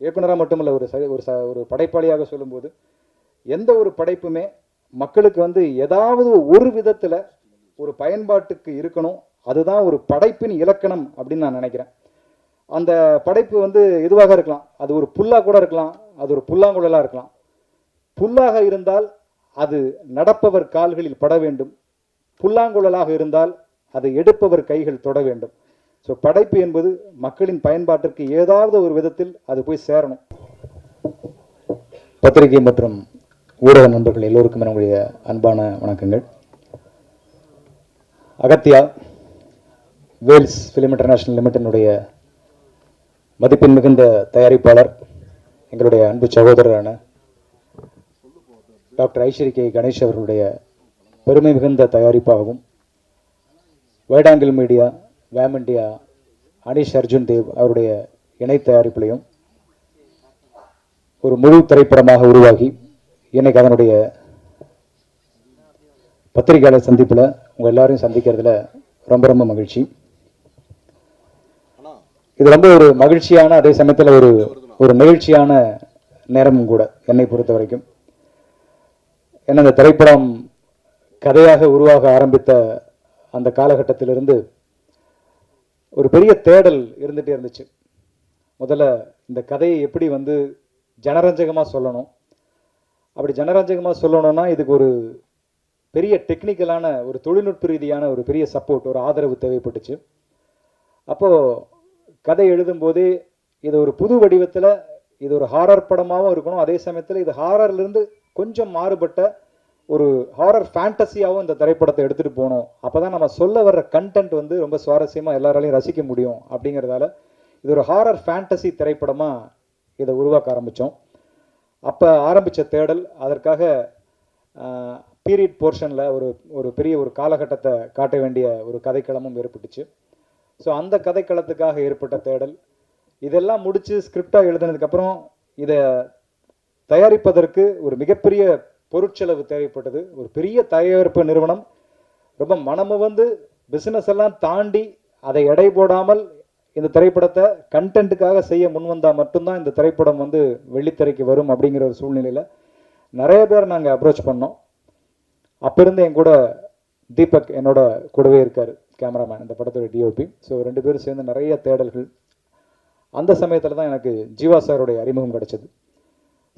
இயக்குனராக மட்டுமல்ல ஒரு ச- ஒரு ச- ஒரு படைப்பாளியாக சொல்லும்போது எந்த ஒரு படைப்புமே மக்களுக்கு வந்து ஏதாவது ஒரு விதத்தில் ஒரு பயன்பாட்டுக்கு இருக்கணும். அதுதான் ஒரு படைப்பின் இலக்கணம் அப்படின்னு நான் நினைக்கிறேன். அந்த படைப்பு வந்து எதுவாக இருக்கலாம்? அது ஒரு புல்லா கூட இருக்கலாம். அது ஒரு புல்லாங்குழலாக இருக்கலாம். புல்லாக இருந்தால் அது நடப்பவர் கால்களில் பட வேண்டும். புல்லாங்குழலாக இருந்தால் அதை எடுப்பவர் கைகள் தொட வேண்டும். ஸோ படைப்பு என்பது மக்களின் பயன்பாட்டிற்கு ஏதாவது ஒரு விதத்தில் அது போய் சேரணும். பத்திரிகை மற்றும் ஊடக நண்பர்கள் எல்லோருக்கும் என்னுடைய அன்பான வணக்கங்கள். அகத்தியா வேல்ஸ் ஃபிலிம் இன்டர்நேஷனல் லிமிட்டினுடைய மதிப்பின் மிகுந்த தயாரிப்பாளர் எங்களுடைய அன்பு சகோதரரான டாக்டர் ஐஸ்வரி கே கணேஷ் அவர்களுடைய பெருமை மிகுந்த தயாரிப்பாகவும் வைடாங்கில் மீடியா வேம் இண்டியா அனீஷ் அர்ஜுன் தேவ் அவருடைய இணை தயாரிப்பிலையும் ஒரு முழு திரைப்படமாக உருவாகி இன்னைக்கு அதனுடைய பத்திரிகையாளர் சந்திப்பில் உங்கள் எல்லாரையும் சந்திக்கிறதுல ரொம்ப ரொம்ப மகிழ்ச்சி. இது ரொம்ப ஒரு மகிழ்ச்சியான அதே சமயத்தில் ஒரு ஒரு நிகழ்ச்சியான நேரமும் கூட என்னை பொறுத்த வரைக்கும். ஏன்னா இந்த திரைப்படம் கதையாக உருவாக ஆரம்பித்த அந்த காலகட்டத்திலிருந்து ஒரு பெரிய தேடல் இருந்துகிட்டே இருந்துச்சு. முதல்ல இந்த கதையை எப்படி வந்து ஜனரஞ்சகமாக சொல்லணும்? அப்படி ஜனரஞ்சகமாக சொல்லணும்னா இதுக்கு ஒரு பெரிய டெக்னிக்கலான ஒரு தொழில்நுட்ப ரீதியான ஒரு பெரிய சப்போர்ட் ஒரு ஆதரவு தேவைப்பட்டுச்சு. அப்போது கதை எழுதும்போதே இது ஒரு புது வடிவத்தில் இது ஒரு ஹாரர் படமாகவும் இருக்கணும். அதே சமயத்தில் இது ஹாரர்லேருந்து கொஞ்சம் மாறுபட்ட ஒரு ஹாரர் ஃபேண்டசியாகவும் இந்த திரைப்படத்தை எடுத்துகிட்டு போகணும். அப்போ தான் நம்ம சொல்ல வர்ற கண்டென்ட் வந்து ரொம்ப சுவாரஸ்யமாக எல்லாராலையும் ரசிக்க முடியும் அப்படிங்கிறதால இது ஒரு ஹாரர் ஃபேண்டசி திரைப்படமாக இதை உருவாக்க ஆரம்பித்தோம் அப்போ ஆரம்பித்த தேடல் அதற்காக பீரியட் போர்ஷனில் ஒரு ஒரு பெரிய ஒரு காலகட்டத்தை காட்ட வேண்டிய ஒரு கதைக்களமும் ஏற்பட்டுச்சு. ஸோ அந்த கதைக்களத்துக்காக ஏற்பட்ட தேடல் இதெல்லாம் முடித்து ஸ்கிரிப்டாக எழுதினதுக்கப்புறம் இதை தயாரிப்பதற்கு ஒரு மிகப்பெரிய பொருட்செலவு தேவைப்பட்டது. ஒரு பெரிய தயாரிப்பு நிறுவனம். ரொம்ப மனமு வந்து பிஸ்னஸ் எல்லாம் தாண்டி அதை எடை போடாமல் இந்த திரைப்படத்தை கண்டென்ட்டுக்காக செய்ய முன்வந்தால் மட்டும்தான் இந்த திரைப்படம் வந்து வெள்ளித்திரைக்கு வரும் அப்படிங்கிற ஒரு சூழ்நிலையில் நிறைய பேர் நாங்கள் அப்ரோச் பண்ணோம். அப்போ இருந்து என் கூட தீபக் என்னோட கூடவே இருக்கார் கேமராமேன் இந்த படத்தோட டிஓபி ஸோ ரெண்டு பேரும் சேர்ந்து நிறைய தேடல்கள். அந்த சமயத்தில் தான் எனக்கு ஜீவா சாருடைய அறிமுகம் கிடைச்சது.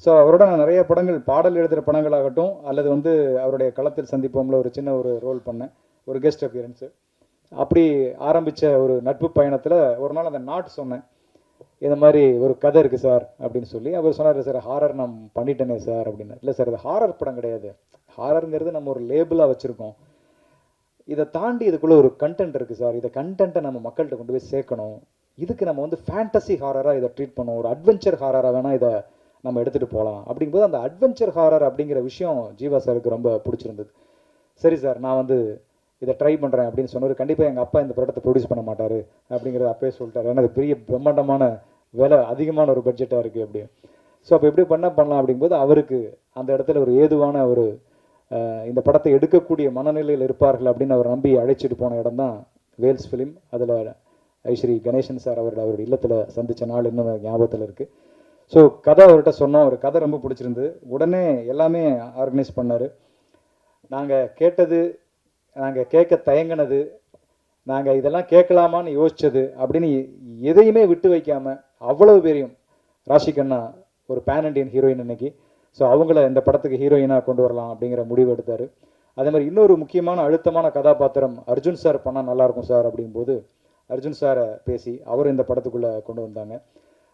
ஸோ அவரோட நான் நிறைய படங்கள் பாடல் எழுதுகிற படங்களாகட்டும் அல்லது வந்து அவருடைய களத்தில் சந்திப்போம்ல ஒரு சின்ன ஒரு ரோல் பண்ணேன். ஒரு கெஸ்ட் அப்பியரன்ஸு அப்படி ஆரம்பித்த ஒரு நட்பு பயணத்தில் ஒரு நாள் அந்த நாட் சொன்னேன். இந்த மாதிரி ஒரு கதை இருக்குது சார் அப்படின்னு சொல்லி அவர் சொன்னார் சார் ஹாரர் நான் பண்ணிட்டேனே சார் அப்படின்னு. இல்லை சார் இது ஹாரர் படம் கிடையாது. ஹாரருங்கிறது நம்ம ஒரு லேபிளாக வச்சுருக்கோம். இதை தாண்டி இதுக்குள்ளே ஒரு கண்டென்ட் இருக்குது சார். இதை கண்டென்ட்டை நம்ம மக்கள்கிட்ட கொண்டு போய் சேர்க்கணும். இதுக்கு நம்ம வந்து ஃபேண்டசி ஹாரராக இதை ட்ரீட் பண்ணணும். ஒரு அட்வென்ச்சர் ஹாரராக வேணால் இதை நம்ம எடுத்துகிட்டு போகலாம் அப்படிங்கும்போது அந்த அட்வென்ச்சர் ஹாரர் அப்படிங்கிற விஷயம் ஜீவா சாருக்கு ரொம்ப பிடிச்சிருந்தது. சரி சார் நான் வந்து இதை ட்ரை பண்ணுறேன் அப்படின்னு சொன்னார் கண்டிப்பாக எங்கள் அப்பா இந்த படத்தை ப்ரொடியூஸ் பண்ண மாட்டார் அப்படிங்கிறத அப்பயே சொல்லிட்டார். ஏன்னா அது பெரிய பிரம்மாண்டமான விலை அதிகமான ஒரு பட்ஜெட்டாக இருக்குது அப்படி ஸோ அப்போ எப்படி பண்ண பண்ணலாம் அப்படிங்கும்போது அவருக்கு அந்த இடத்துல ஒரு ஏதுவான ஒரு இந்த படத்தை எடுக்கக்கூடிய மனநிலையில் இருப்பார்கள் அப்படின்னு அவர் நம்பி அழைச்சிட்டு போன இடம் தான் வேல்ஸ் ஃபிலிம் அதில் ஐஸ்வரி கணேசன் சார் அவரோட அவருடைய இல்லத்தில் சந்தித்த நாள் இன்னும் ஞாபகத்தில் இருக்குது ஸோ கதை அவர்கிட்ட சொன்னோம் ஒரு கதை ரொம்ப பிடிச்சிருந்து உடனே எல்லாமே ஆர்கனைஸ் பண்ணார். நாங்கள் கேட்டது நாங்கள் கேட்க தயங்கினது நாங்கள் இதெல்லாம் கேட்கலாமான்னு யோசித்தது அப்படின்னு எதையுமே விட்டு வைக்காமல் அவ்வளவு பேரையும் ராஷிகண்ணா ஒரு பேன் இண்டியன் ஹீரோயின் இன்னைக்கு. ஸோ அவங்கள இந்த படத்துக்கு ஹீரோயினாக கொண்டு வரலாம் அப்படிங்கிற முடிவு எடுத்தார். அதே மாதிரி இன்னொரு முக்கியமான அழுத்தமான கதாபாத்திரம் அர்ஜுன் சார் பண்ணால் நல்லாயிருக்கும் சார் அப்படிங்கும்போது அர்ஜுன் சாரை பேசி அவர் இந்த படத்துக்குள்ளே கொண்டு வந்தாங்க.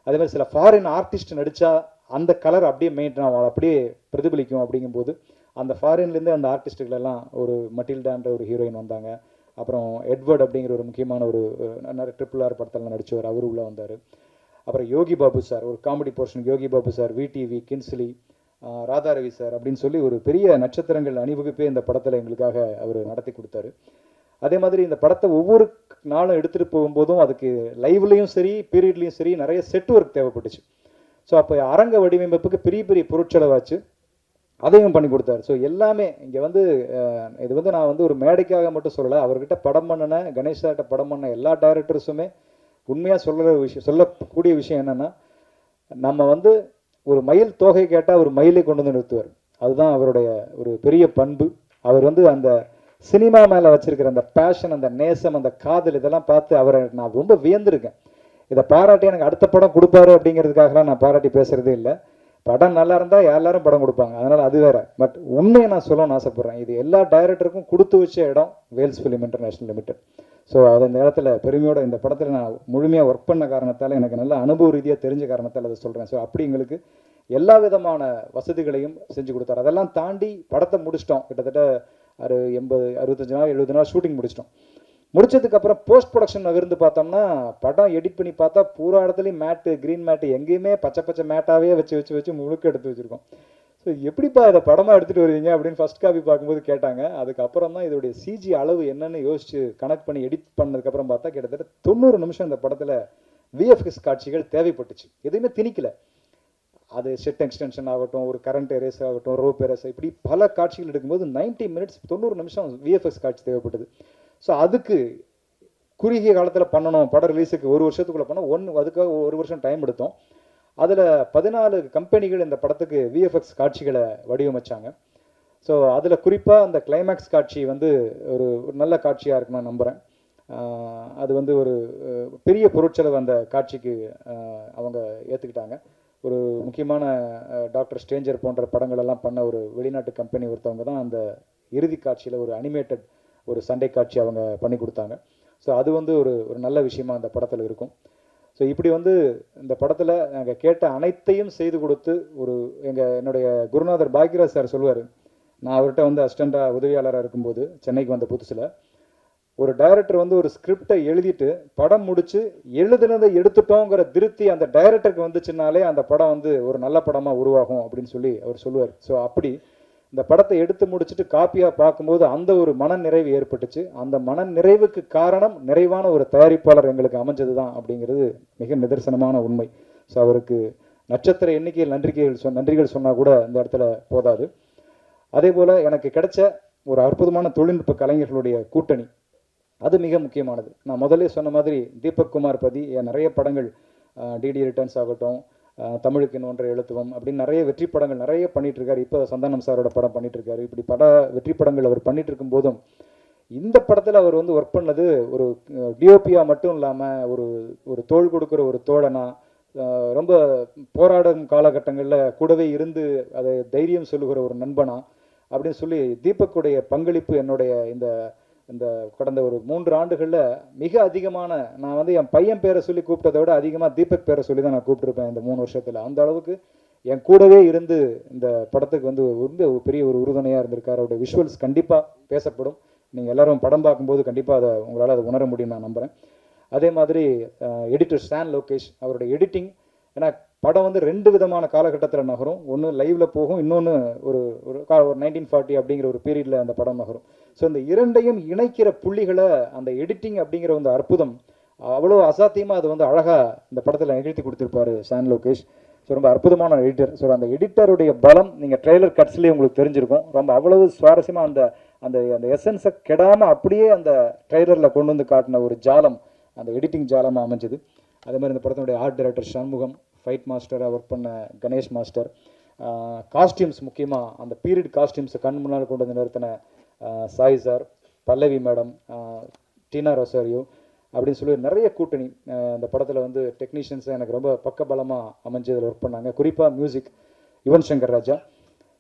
அதே மாதிரி சில ஃபாரின் ஆர்டிஸ்ட் நடித்தா அந்த கலர் அப்படியே மெயின்டைன் ஆகும் அப்படியே பிரதிபலிக்கும் அப்படிங்கும்போது அந்த ஃபாரின்லேருந்து அந்த ஆர்டிஸ்ட்டுகளெல்லாம் ஒரு மட்டில்டான்ற ஒரு ஹீரோயின் வந்தாங்க. அப்புறம் எட்வர்ட் அப்படிங்கிற ஒரு முக்கியமான ஒரு நிறைய ட்ரிபிள் ஆர் படத்தில் நடித்தவர் அவர் உள்ளே வந்தார். அப்புறம் யோகி பாபு சார் ஒரு comedy portion Yogi Babu sir VTV Kingsley Radha Ravi sir அப்படின்னு சொல்லி ஒரு பெரிய நட்சத்திரங்கள் அணிவகுப்பே இந்த படத்தில் எங்களுக்காக அவர் நடத்தி கொடுத்தாரு. அதே மாதிரி இந்த படத்தை ஒவ்வொரு நாளும் எடுத்துகிட்டு போகும்போதும் அதுக்கு லைவ்லேயும் சரி பீரியட்லேயும் சரி நிறைய செட் ஒர்க் தேவைப்பட்டுச்சு. ஸோ அப்போ அரங்க வடிவமைப்புக்கு பெரிய பெரிய பொருட்செலவாச்சு. அதையும் பண்ணி கொடுத்தாரு. ஸோ எல்லாமே இங்கே வந்து இது வந்து நான் வந்து ஒரு மேடைக்காக மட்டும் சொல்லலை. அவர்கிட்ட படம் பண்ணின கணேஷாட்ட படம் பண்ண எல்லா டைரக்டர்ஸுமே உண்மையாக சொல்கிற விஷயம் சொல்லக்கூடிய விஷயம் என்னென்னா நம்ம வந்து ஒரு மயில் தோகை கேட்டால் ஒரு மயிலை கொண்டு வந்து நிறுத்துவார். அதுதான் அவருடைய ஒரு பெரிய பண்பு. அவர் வந்து அந்த சினிமா மேலே வச்சிருக்கிற அந்த பேஷன் அந்த நேசம் அந்த காதல் இதெல்லாம் பார்த்து அவரை நான் ரொம்ப வியந்திருக்கேன். இதை பாராட்டி எனக்கு அடுத்த படம் கொடுப்பாரு அப்படிங்கிறதுக்காகலாம் நான் பாராட்டி பேசுகிறதே இல்லை. படம் நல்லா இருந்தால் எல்லாரும் படம் கொடுப்பாங்க. அதனால் அது வேற. பட் உண்மையை நான் சொல்லணும்னு ஆசைப்பட்றேன். இது எல்லா டைரக்டருக்கும் கொடுத்து வச்ச இடம் Vels film international limited so அது இந்த இடத்துல பெருமையோட இந்த படத்தில் நான் முழுமையாக ஒர்க் பண்ண காரணத்தால் எனக்கு நல்ல அனுபவ ரீதியாக தெரிஞ்ச காரணத்தால் அதை சொல்கிறேன் ஸோ அப்படி எங்களுக்கு எல்லா விதமான வசதிகளையும் செஞ்சு கொடுத்தாரு. அதெல்லாம் தாண்டி படத்தை முடிச்சிட்டோம். கிட்டத்தட்ட அறு எண்பது அறுபத்தஞ்சு நாள் எழுபது நாள் ஷூட்டிங் முடிச்சிட்டோம். முடிச்சதுக்கப்புறம் போஸ்ட் ப்ரொடக்ஷன் நகர்ந்து பார்த்தோம்னா படம் எடிட் பண்ணி பார்த்தா பூரா இடத்துலையும் மேட்டு க்ரீன் மேட்டு எங்கேயுமே பச்சை பச்சை மேட்டாவே வச்சு வச்சு வச்சு முழுக்க எடுத்து வச்சுருக்கோம். ஸோ எப்படிப்பா இதை படமாக எடுத்துகிட்டு வருவீங்க அப்படின்னு ஃபர்ஸ்ட் காப்பி பார்க்கும்போது கேட்டாங்க. அதுக்கப்புறம் தான் இதோடைய சிஜி அளவு என்னென்னு யோசிச்சு கனெக்ட் பண்ணி எடிட் பண்ணதுக்கப்புறம் பார்த்தா கிட்டத்தட்ட தொண்ணூறு நிமிஷம் இந்த படத்தில் விஎஃப்எஸ் காட்சிகள் தேவைப்பட்டுச்சு. எதுவுமே திணிக்கல. அது செட் எக்ஸ்டென்ஷன் ஆகட்டும் ஒரு கரண்ட் எரேஸ் ஆகட்டும் ரோப் எரேஸ் இப்படி பல காட்சிகள் எடுக்கும்போது 90 மினிட்ஸ் தொண்ணூறு நிமிஷம் விஎஃப்எக்ஸ் காட்சி தேவைப்பட்டது ஸோ அதுக்கு குறுகிய காலத்தில் பண்ணணும் படம் ரிலீஸுக்கு ஒரு வருஷத்துக்குள்ளே பண்ணோம் ஒன்று அதுக்காக ஒரு வருஷம் டைம் எடுத்தோம். அதில் பதினாலு கம்பெனிகள் இந்த படத்துக்கு விஎஃப்எக்ஸ் காட்சிகளை வடிவமைச்சாங்க. ஸோ அதில் குறிப்பாக அந்த கிளைமேக்ஸ் காட்சி வந்து ஒரு நல்ல காட்சியாக இருக்குன்னு நான் நம்புகிறேன் அது வந்து ஒரு பெரிய பொருட்செலவு அந்த காட்சிக்கு அவங்க ஏற்றுக்கிட்டாங்க ஒரு முக்கியமான டாக்டர் ஸ்டேஞ்சர் போன்ற படங்களெல்லாம் பண்ண ஒரு வெளிநாட்டு கம்பெனி ஒருத்தவங்க தான் அந்த இறுதி காட்சியில் ஒரு அனிமேட்டட் ஒரு சண்டை காட்சி அவங்க பண்ணி கொடுத்தாங்க. ஸோ அது வந்து ஒரு ஒரு நல்ல விஷயமா அந்த படத்தில் இருக்கும். ஸோ இப்படி வந்து இந்த படத்தில் நாங்கள் கேட்ட அனைத்தையும் செய்து கொடுத்து ஒரு எங்கள் என்னுடைய குருநாதர் பாக்யராஜ் சார் சொல்லுவார் நான் அவர்கிட்ட வந்து அசிஸ்டண்ட்டாக உதவியாளராக இருக்கும்போது சென்னைக்கு வந்த புதுசில் ஒரு டைரக்டர் வந்து ஒரு ஸ்கிரிப்டை எழுதிட்டு படம் முடிச்சு எழுதுனதை எடுத்துட்டோங்கிற திருப்தி அந்த டைரக்டருக்கு வந்துச்சுனாலே அந்த படம் வந்து ஒரு நல்ல படமாக உருவாகும் அப்படின்னு சொல்லி அவர் சொல்லுவார். ஸோ அப்படி இந்த படத்தை எடுத்து முடிச்சுட்டு காப்பியாக பார்க்கும்போது அந்த ஒரு மன நிறைவு ஏற்பட்டுச்சு. அந்த மன நிறைவுக்கு காரணம் நிறைவான ஒரு தயாரிப்பாளர் எங்களுக்கு அமைஞ்சது தான் அப்படிங்கிறது மிக நிதர்சனமான உண்மை. ஸோ அவருக்கு நட்சத்திர எண்ணிக்கையில் நன்றிகள் சொ நன்றிகள் சொன்னால் கூட இந்த இடத்துல போதாது. அதே போல் எனக்கு கிடைச்ச ஒரு அற்புதமான தொழில்நுட்ப கலைஞர்களுடைய கூட்டணி அது மிக முக்கியமானது. நான் முதல்ல சொன்ன மாதிரி தீபக் குமார் பதி நிறைய படங்கள் டிடி ரிட்டர்ன்ஸ் ஆகட்டும் தமிழுக்கு ஒன்றை எழுத்துவம் அப்படின்னு நிறைய வெற்றி படங்கள் நிறைய பண்ணிட்டு இருக்காரு இப்போ சந்தானம் சாரோட படம் பண்ணிட்டு இருக்காரு இப்படி பட வெற்றி படங்கள் அவர் பண்ணிட்டு இருக்கும் போதும் இந்த படத்தில் அவர் வந்து ஒர்க் பண்ணது ஒரு டிஓபியா மட்டும் இல்லாமல் ஒரு ஒரு தோள் கொடுக்குற ஒரு தோழனா ரொம்ப போராடும் காலகட்டங்களில் கூடவே இருந்து அதை தைரியம் சொல்லுகிற ஒரு நண்பனா அப்படின்னு சொல்லி தீபக்குடைய பங்களிப்பு என்னுடைய இந்த இந்த கடந்த ஒரு மூன்று ஆண்டுகளில் மிக அதிகமான நான் வந்து என் பையன் பேரை சொல்லி கூப்பிட்டதை விட அதிகமாக தீபக் பேரை சொல்லி தான் நான் கூப்பிட்டுருப்பேன் இந்த மூணு வருஷத்தில். அந்த அளவுக்கு என் கூடவே இருந்து இந்த படத்துக்கு வந்து ரொம்ப ஒரு பெரிய ஒரு உறுதுணையாக இருந்திருக்கார். அவருடைய விஷுவல்ஸ் கண்டிப்பாக பேசப்படும். நீங்கள் எல்லோரும் படம் பார்க்கும்போது கண்டிப்பாக அதை உங்களால் அதை உணர முடியும் நான் நம்புகிறேன் அதே மாதிரி எடிட்டர் ஸ்டான் லோகேஷ் அவருடைய எடிட்டிங் ஏன்னா படம் வந்து ரெண்டு விதமான காலகட்டத்தில் நகரும். ஒன்று லைவ்ல போகும் இன்னொன்று ஒரு ஒரு கா ஒரு நைன்டீன் ஃபார்ட்டி அப்படிங்கிற ஒரு பீரியடில் அந்த படம் நகரும். ஸோ இந்த இரண்டையும் இணைக்கிற புள்ளிகளை அந்த எடிட்டிங் அப்படிங்கிற அந்த அற்புதம் அவ்வளோ அசாத்தியமாக அது வந்து அழகாக இந்த படத்தில் நிகழ்த்தி கொடுத்துருப்பாரு சான் லோகேஷ். ஸோ ரொம்ப அற்புதமான எடிட்டர் ஸோ அந்த எடிட்டருடைய பலம் நீங்கள் ட்ரெய்லர் கட்ஸ்லேயே உங்களுக்கு தெரிஞ்சிருக்கும். ரொம்ப அவ்வளவு சுவாரஸ்யமாக அந்த அந்த அந்த எசன்ஸை கெடாமல் அப்படியே அந்த ட்ரெய்லரில் கொண்டு வந்து காட்டின ஒரு ஜாலம் அந்த எடிட்டிங் ஜாலமாக அமைஞ்சது. அதே மாதிரி இந்த படத்தினுடைய ஆர்ட் டைரக்டர் சண்முகம் ஃபைட் மாஸ்டராக ஒர்க் பண்ண கணேஷ் மாஸ்டர் காஸ்டியூம்ஸ் முக்கியமாக அந்த பீரியட் காஸ்டியூம்ஸை கண் முன்னால் கொண்டு வந்து நிறுத்தின Sai sir Pallavi madam Tina Rosario அப்படின்னு சொல்லி நிறைய கூட்டணி இந்த படத்தில் வந்து டெக்னீஷியன்ஸை எனக்கு ரொம்ப பக்கபலமாக அமைஞ்சதில் ஒர்க் பண்ணாங்க. குறிப்பாக மியூசிக் யுவன் சங்கர் ராஜா.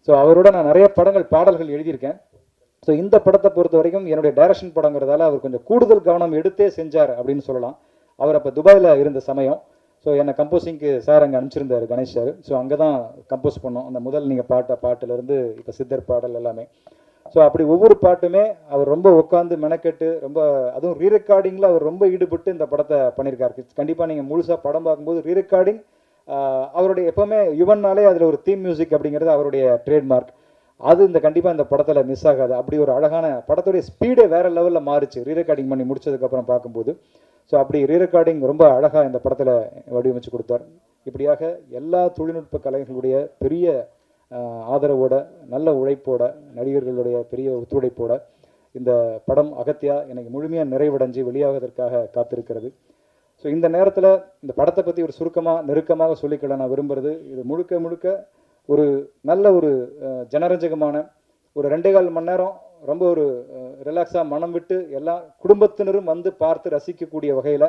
ஸோ அவரோட நான் நிறைய படங்கள் பாடல்கள் எழுதியிருக்கேன். ஸோ இந்த படத்தை பொறுத்த வரைக்கும் என்னுடைய டைரக்ஷன் படங்கிறதால அவர் கொஞ்சம் கூடுதல் கவனம் எடுத்தே செஞ்சார் அப்படின்னு சொல்லலாம். அவர் அப்போ துபாயில் இருந்த சமயம். ஸோ என்னை கம்போசிங்க்கு சார் அங்கே அனுப்பிச்சிருந்தார் கணேஷ் சார் ஸோ அங்கே தான் கம்போஸ் பண்ணோம். அந்த முதல் நீங்கள் பாட்ட பாட்டிலேருந்து இப்போ சித்தர் பாடல் எல்லாமே. ஸோ அப்படி ஒவ்வொரு பாட்டுமே அவர் ரொம்ப உட்காந்து மெனக்கெட்டு ரொம்ப அதுவும் ரீ ரெக்கார்டிங்கில் அவர் ரொம்ப ஈடுபட்டு இந்த படத்தை பண்ணியிருக்காரு கண்டிப்பாக நீங்கள் முழுசாக படம் பார்க்கும்போது ரீ ரெக்கார்டிங் அவருடைய எப்போவுமே யுவன்னாலே அதில் ஒரு தீம் மியூசிக் அப்படிங்கிறது அவருடைய ட்ரேட்மார்க் அது இந்த கண்டிப்பாக இந்த படத்தில் மிஸ் ஆகாது. அப்படி ஒரு அழகான படத்துடைய ஸ்பீடே வேற லெவலில் மாறுச்சு. ரீ ரெக்கார்டிங் பண்ணி முடிச்சதுக்கப்புறம் பார்க்கும்போது. ஸோ அப்படி ரீரெக்கார்டிங் ரொம்ப அழகாக இந்த படத்தில் வடிவமைச்சு கொடுத்தார். இப்படியாக எல்லா தொழில்நுட்ப கலைகளுடைய பெரிய ஆதரவோட நல்ல உழைப்போட நடிகர்களுடைய பெரிய ஒத்துழைப்போட இந்த படம் அகத்தியா எனக்கு முழுமையாக நிறைவடைஞ்சு வெளியாவதற்காக காத்திருக்கிறது. ஸோ இந்த நேரத்தில் இந்த படத்தை பற்றி ஒரு சுருக்கமாக நெருக்கமாக சொல்லிக்கொள்ள நான் விரும்புறது இது முழுக்க முழுக்க ஒரு நல்ல ஒரு ஜனரஞ்சகமான ஒரு ரெண்டே கால் மணி நேரம் ரொம்ப ஒரு ரிலாக்ஸாக மனம் விட்டு எல்லா குடும்பத்தினரும் வந்து பார்த்து ரசிக்கக்கூடிய வகையில்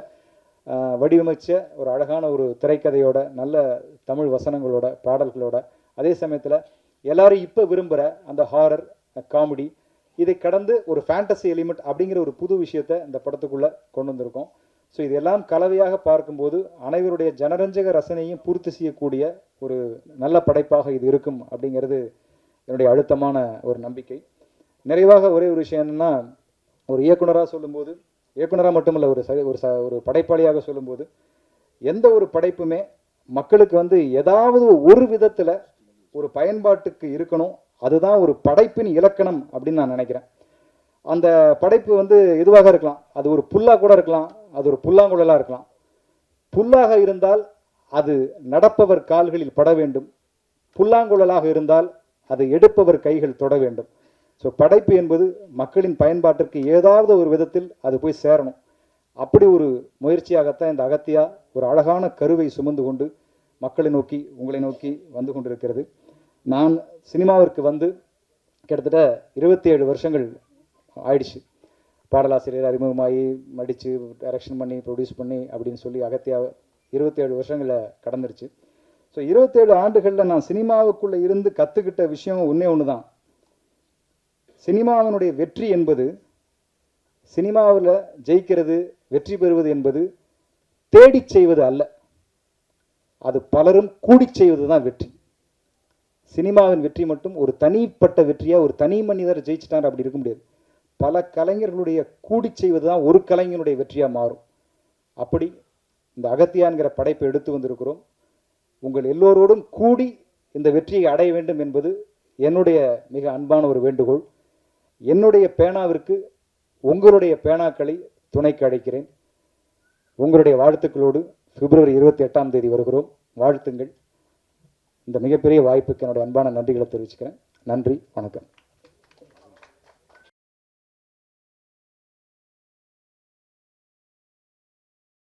வடிவமைச்ச ஒரு அழகான ஒரு திரைக்கதையோட நல்ல தமிழ் வசனங்களோட பாடல்களோட அதே சமயத்தில் எல்லாரும் இப்போ விரும்புகிற அந்த ஹாரர் காமெடி இதை கடந்து ஒரு ஃபேண்டசி எலிமெண்ட் அப்படிங்கிற ஒரு புது விஷயத்தை இந்த படத்துக்குள்ளே கொண்டு வந்திருக்கோம். ஸோ இதெல்லாம் கலவையாக பார்க்கும்போது அனைவருடைய ஜனரஞ்சக ரசனையும் பூர்த்தி செய்யக்கூடிய ஒரு நல்ல படைப்பாக இது இருக்கும் அப்படிங்கிறது என்னுடைய அழுத்தமான ஒரு நம்பிக்கை. நிறைவாக ஒரே ஒரு விஷயம் என்னென்னா ஒரு இயக்குனராக சொல்லும்போது இயக்குனராக மட்டுமல்ல ஒரு ச ஒரு ச ஒரு படைப்பாளியாக சொல்லும்போது எந்த ஒரு படைப்புமே மக்களுக்கு வந்து ஏதாவது ஒரு விதத்தில் ஒரு பயன்பாட்டுக்கு இருக்கணும். அதுதான் ஒரு படைப்பின் இலக்கணம் அப்படின்னு நான் நினைக்கிறேன். அந்த படைப்பு வந்து எதுவாக இருக்கலாம்? அது ஒரு புல்லாக கூட இருக்கலாம். அது ஒரு புல்லாங்குழலாக இருக்கலாம். புல்லாக இருந்தால் அது நடப்பவர் கால்களில் பட வேண்டும். புல்லாங்குழலாக இருந்தால் அதை எடுப்பவர் கைகள் தொட வேண்டும். ஸோ படைப்பு என்பது மக்களின் பயன்பாட்டிற்கு ஏதாவது ஒரு விதத்தில் அது போய் சேரணும். அப்படி ஒரு முயற்சியாகத்தான் இந்த அகத்தியா ஒரு அழகான கருவை சுமந்து கொண்டு மக்களை நோக்கி உங்களை நோக்கி வந்து கொண்டிருக்கிறது. நான் சினிமாவிற்கு வந்து கிட்டத்தட்ட இருபத்தி ஏழு வருஷங்கள் ஆயிடுச்சு. பாடலாசிரியர் அறிமுகமாகி நடித்து டைரக்ஷன் பண்ணி ப்ரொடியூஸ் பண்ணி அப்படின்னு சொல்லி அகத்தியா இருபத்தேழு வருஷங்களை கடந்துருச்சு. ஸோ இருபத்தேழு ஆண்டுகளில் நான் சினிமாவுக்குள்ளே இருந்து கற்றுக்கிட்ட விஷயம் ஒன்றே ஒன்று தான் சினிமாவினுடைய வெற்றி என்பது சினிமாவில் ஜெயிக்கிறது வெற்றி பெறுவது என்பது தேடிச் செய்வது அல்ல. அது பலரும் கூடிச் செய்வது தான் வெற்றி. சினிமாவின் வெற்றி மட்டும் ஒரு தனிப்பட்ட வெற்றியாக ஒரு தனி மனிதர் ஜெயிச்சிட்டார் அப்படி இருக்க முடியாது. பல கலைஞர்களுடைய கூடிச் செய்வது தான் ஒரு கலைஞனுடைய வெற்றியாக மாறும். அப்படி இந்த அகத்தியான்கிற படைப்பை எடுத்து வந்திருக்கிறோம். உங்கள் எல்லோரோடும் கூடி இந்த வெற்றியை அடைய வேண்டும் என்பது என்னுடைய மிக அன்பான ஒரு வேண்டுகோள். என்னுடைய பேனாவிற்கு உங்களுடைய பேனாக்களை துணைக்கு அழைக்கிறேன். உங்களுடைய வாழ்த்துக்களோடு பிப்ரவரி இருபத்தி எட்டாம் தேதி வருகிறோம். வாழ்த்துங்கள். இந்த மிகப்பெரிய வாய்ப்புக்கு என்னுடைய அன்பான நன்றிகளை தெரிவிச்சுக்கிறேன். நன்றி. வணக்கம்.